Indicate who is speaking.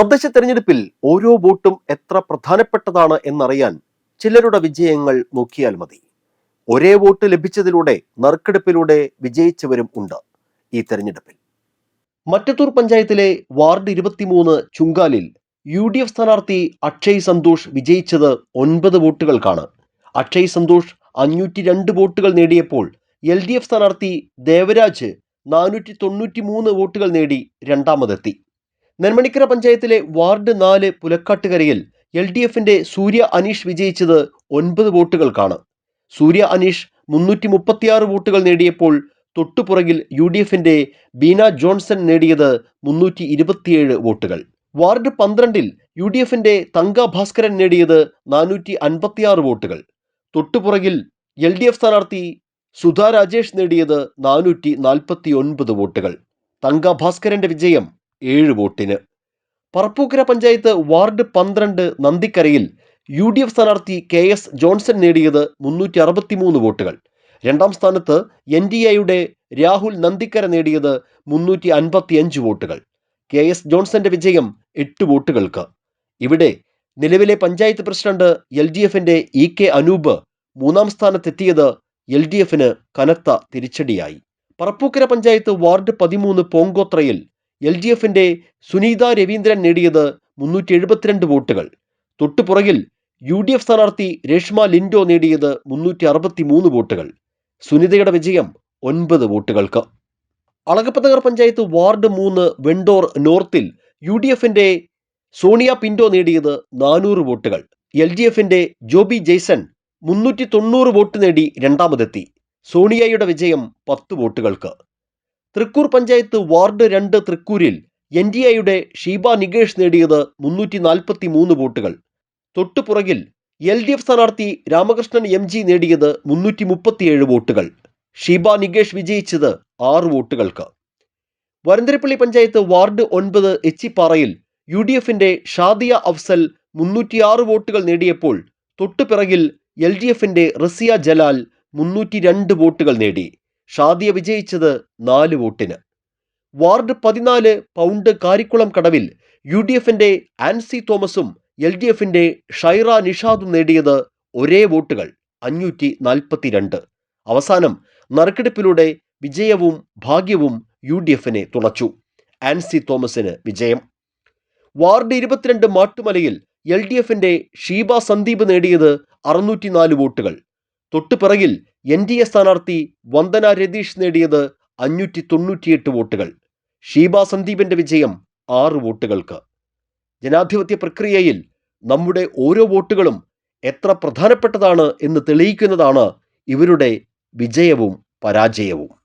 Speaker 1: തദ്ദേശ തെരഞ്ഞെടുപ്പിൽ ഓരോ വോട്ടും എത്ര പ്രധാനപ്പെട്ടതാണ് എന്നറിയാൻ ചിലരുടെ വിജയങ്ങൾ നോക്കിയാൽ മതി. ഒരേ വോട്ട് ലഭിച്ചതിലൂടെ നറുക്കെടുപ്പിലൂടെ വിജയിച്ചവരും ഉണ്ട് ഈ തെരഞ്ഞെടുപ്പിൽ. മറ്റത്തൂർ പഞ്ചായത്തിലെ വാർഡ് ഇരുപത്തിമൂന്ന് ചുങ്കാലിൽ യു ഡി എഫ് സ്ഥാനാർത്ഥി അക്ഷയ് സന്തോഷ് വിജയിച്ചത് ഒൻപത് വോട്ടുകൾക്കാണ്. അക്ഷയ് സന്തോഷ് അഞ്ഞൂറ്റി രണ്ട് വോട്ടുകൾ നേടിയപ്പോൾ എൽ ഡി എഫ് സ്ഥാനാർത്ഥി ദേവരാജ് നാനൂറ്റി തൊണ്ണൂറ്റി മൂന്ന് വോട്ടുകൾ നേടി രണ്ടാമതെത്തി. നെന്മണിക്കര പഞ്ചായത്തിലെ വാർഡ് നാല് പുലക്കാട്ടുകരയിൽ എൽ ഡി എഫിന്റെ സൂര്യ അനീഷ് വിജയിച്ചത് ഒൻപത് വോട്ടുകൾക്കാണ്. സൂര്യ അനീഷ് മുന്നൂറ്റി മുപ്പത്തിയാറ് വോട്ടുകൾ നേടിയപ്പോൾ തൊട്ടുപുറകിൽ യു ഡി എഫിന്റെ ബീന ജോൺസൺ നേടിയത് മുന്നൂറ്റി ഇരുപത്തിയേഴ് വോട്ടുകൾ. വാർഡ് പന്ത്രണ്ടിൽ യു ഡി എഫിന്റെ തങ്ക ഭാസ്കരൻ നേടിയത് നാനൂറ്റി അൻപത്തിയാറ് വോട്ടുകൾ. തൊട്ടുപുറകിൽ എൽ ഡി എഫ് സ്ഥാനാർത്ഥി സുധാ രാജേഷ് നേടിയത് നാനൂറ്റി നാൽപ്പത്തി ഒൻപത് വോട്ടുകൾ. തങ്ക ഭാസ്കരന്റെ വിജയം ഏഴ് വോട്ടിന്. പറപ്പൂക്കര പഞ്ചായത്ത് വാർഡ് പന്ത്രണ്ട് നന്ദിക്കരയിൽ യു ഡി എഫ് സ്ഥാനാർത്ഥി കെ എസ് ജോൺസൺ നേടിയത് മുന്നൂറ്റി അറുപത്തിമൂന്ന് വോട്ടുകൾ. രണ്ടാം സ്ഥാനത്ത് എൻ ഡി എയുടെ രാഹുൽ നന്ദിക്കര നേടിയത് മുന്നൂറ്റി അൻപത്തി അഞ്ച് വോട്ടുകൾ. കെ എസ് ജോൺസന്റെ വിജയം എട്ട് വോട്ടുകൾക്ക്. ഇവിടെ നിലവിലെ പഞ്ചായത്ത് പ്രസിഡന്റ് എൽ ഡി എഫിന്റെ ഇ കെ അനൂപ് മൂന്നാം സ്ഥാനത്തെത്തിയത് എൽ ഡി എഫിന് കനത്ത തിരിച്ചടിയായി. പറപ്പൂക്കര പഞ്ചായത്ത് വാർഡ് പതിമൂന്ന് പോങ്കോത്രയിൽ എൽ ഡി എഫിന്റെ സുനീത രവീന്ദ്രൻ നേടിയത് മുന്നൂറ്റി എഴുപത്തിരണ്ട് വോട്ടുകൾ. തൊട്ടുപുറകിൽ യു ഡി എഫ് സ്ഥാനാർത്ഥി രേഷ്മ ലിൻഡോ നേടിയത് മുന്നൂറ്റി അറുപത്തി മൂന്ന് വോട്ടുകൾ. സുനിതയുടെ വിജയം ഒൻപത് വോട്ടുകൾക്ക്. അളകപ്പനഗർ പഞ്ചായത്ത് വാർഡ് മൂന്ന് വെണ്ടോർ നോർത്തിൽ യു ഡി എഫിന്റെ സോണിയ പിൻഡോ നേടിയത് നാനൂറ് വോട്ടുകൾ. എൽ ഡി എഫിന്റെ ജോബി ജെയ്സൺ മുന്നൂറ്റി തൊണ്ണൂറ് വോട്ട് നേടി രണ്ടാമതെത്തി. സോണിയയുടെ വിജയം പത്ത് വോട്ടുകൾക്ക്. തൃക്കൂർ പഞ്ചായത്ത് വാർഡ് രണ്ട് തൃക്കൂരിൽ എൻ ഡി എയുടെ ഷീബ നികേഷ് നേടിയത് മുന്നൂറ്റി നാൽപ്പത്തി മൂന്ന് വോട്ടുകൾ. തൊട്ടുപുറകിൽ എൽ ഡി എഫ് സ്ഥാനാർത്ഥി രാമകൃഷ്ണൻ എം ജി നേടിയത് മുന്നൂറ്റി മുപ്പത്തിയേഴ് വോട്ടുകൾ. ഷീബ നികേഷ് വിജയിച്ചത് ആറ് വോട്ടുകൾക്ക്. വരന്തരപ്പള്ളി പഞ്ചായത്ത് വാർഡ് ഒൻപത് എച്ചിപ്പാറയിൽ യു ഡി എഫിന്റെ ഷാദിയ അഫ്സൽ മുന്നൂറ്റിയാറ് വോട്ടുകൾ നേടിയപ്പോൾ തൊട്ടുപിറകിൽ എൽ ഡി എഫിന്റെ റസിയ ജലാൽ മുന്നൂറ്റി രണ്ട് വോട്ടുകൾ നേടി. ഷാദിയ വിജയിച്ചത് നാല് വോട്ടിന്. വാർഡ് പതിനാല് പൗണ്ട് കാരിക്കുളം കടവിൽ യു ഡി എഫിന്റെ ആൻസി തോമസും എൽ ഡി എഫിന്റെ ഷൈറ നിഷാദും നേടിയത് ഒരേ വോട്ടുകൾ അഞ്ഞൂറ്റി നാൽപ്പത്തിരണ്ട് അവസാനം നറുക്കെടുപ്പിലൂടെ വിജയവും ഭാഗ്യവും യു ഡി എഫിനെ തുണച്ചു ആൻസി തോമസിന് വിജയം. വാർഡ് ഇരുപത്തിരണ്ട് മാട്ടുമലയിൽ എൽ ഡി എഫിന്റെ ഷീബ സന്ദീപ് നേടിയത് അറുന്നൂറ്റി നാല് വോട്ടുകൾ തൊട്ടുപിറകിൽ എൻ ഡി എ സ്ഥാനാർത്ഥി വന്ദന രതീഷ് നേടിയത് അഞ്ഞൂറ്റി തൊണ്ണൂറ്റിയെട്ട് വോട്ടുകൾ. ഷീബ സന്ദീപിന്റെ വിജയം ആറ് വോട്ടുകൾക്ക്. ജനാധിപത്യ പ്രക്രിയയിൽ നമ്മുടെ ഓരോ വോട്ടുകളും എത്ര പ്രധാനപ്പെട്ടതാണ് എന്ന് തെളിയിക്കുന്നതാണ് ഇവരുടെ വിജയവും പരാജയവും.